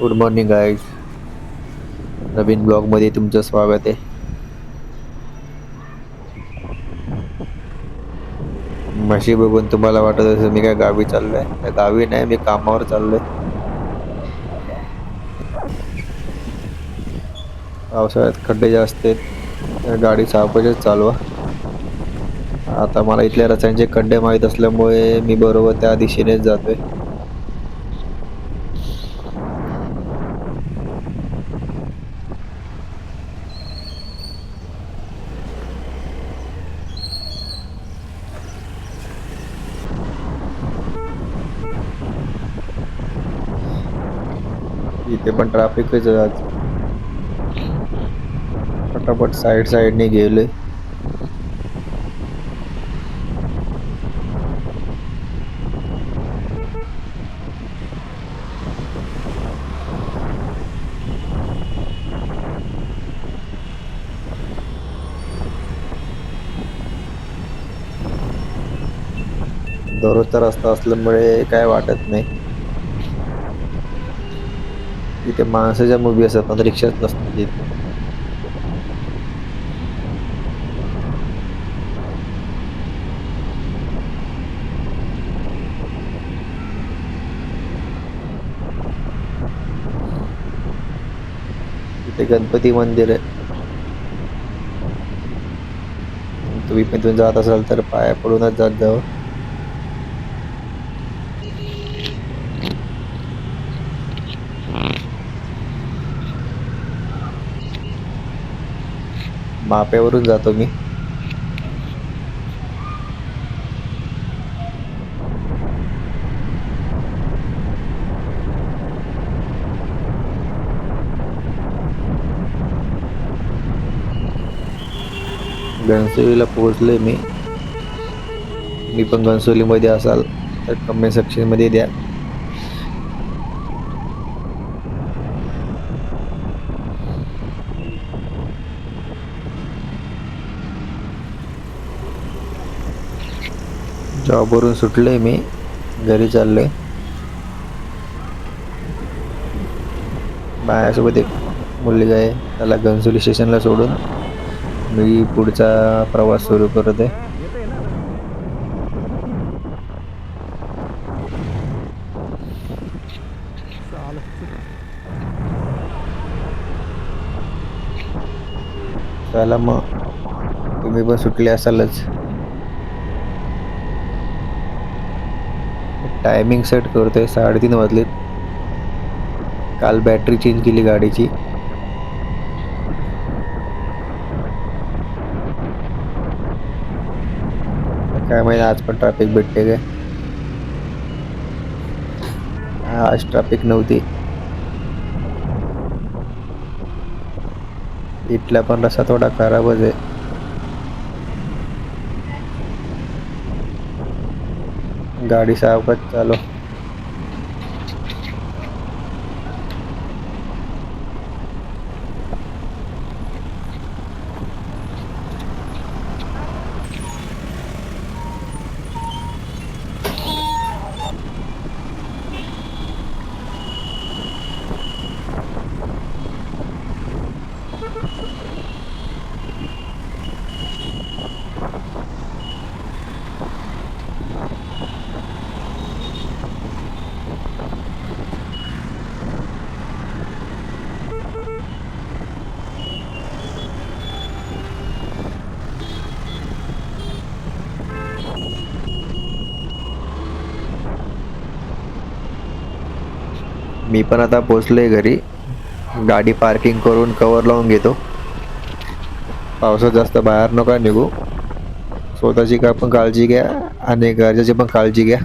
Good morning guys नवीन ब्लॉगमध्ये तुमचं स्वागत आहे. म्हशी बघून तुम्हाला वाटत असेल मी काय गावी चाललोय. त्या गावी नाही मी कामावर चाललोय. पावसाळ्यात खड्डे जास्त आहेत तर गाडी सावकाशच चालवा. आता मला इथल्या रस्त्यांचे खड्डे माहीत असल्यामुळे मी बरोबर त्या दिशेनेच जातोय. इथे पण ट्रॅफिकच आहे आज. पटापट साईड साईडने गेले. दररोजचा रस्ता असल्यामुळे काय वाटत नाही. तिथे माणसाच्या मुवी असतात पण रिक्षाच नसतात तिथे. गणपती मंदिर आहे. तुम्ही पण तुम्ही जात असाल तर पाया पडूनच जात जावं. माप्यावरून जातो मी. घनसोलीला पोहोचलोय मी. मी पण गणसोलीमध्ये असाल तर कमेंट सेक्शनमध्ये द्या. जॉबवरून सुटले मी. घरी चालले माझ्यासोबत एक मुलगा आहे. त्याला घनसोली स्टेशनला सोडून मी पुढचा प्रवास सुरू करत आहे. चला मग. तुम्ही पण सुटले असालच. टायमिंग सेट करतोय साडेतीन वाजलेत. काल बॅटरी चेंज केली गाडीची. काय माहिती आज पण ट्रॅफिक भेटते काय? आज ट्रॅफिक नव्हती. इथला पण रस्ता थोडा खराबच आहे. गाडी सावकाश चालव मी पण आता पोचलोय घरी. गाडी पार्किंग करून कवर लावून घेतो. पावसात जास्त बाहेर नका निघू. स्वतःची का पण काळजी घ्या आणि घरच्याची पण काळजी घ्या.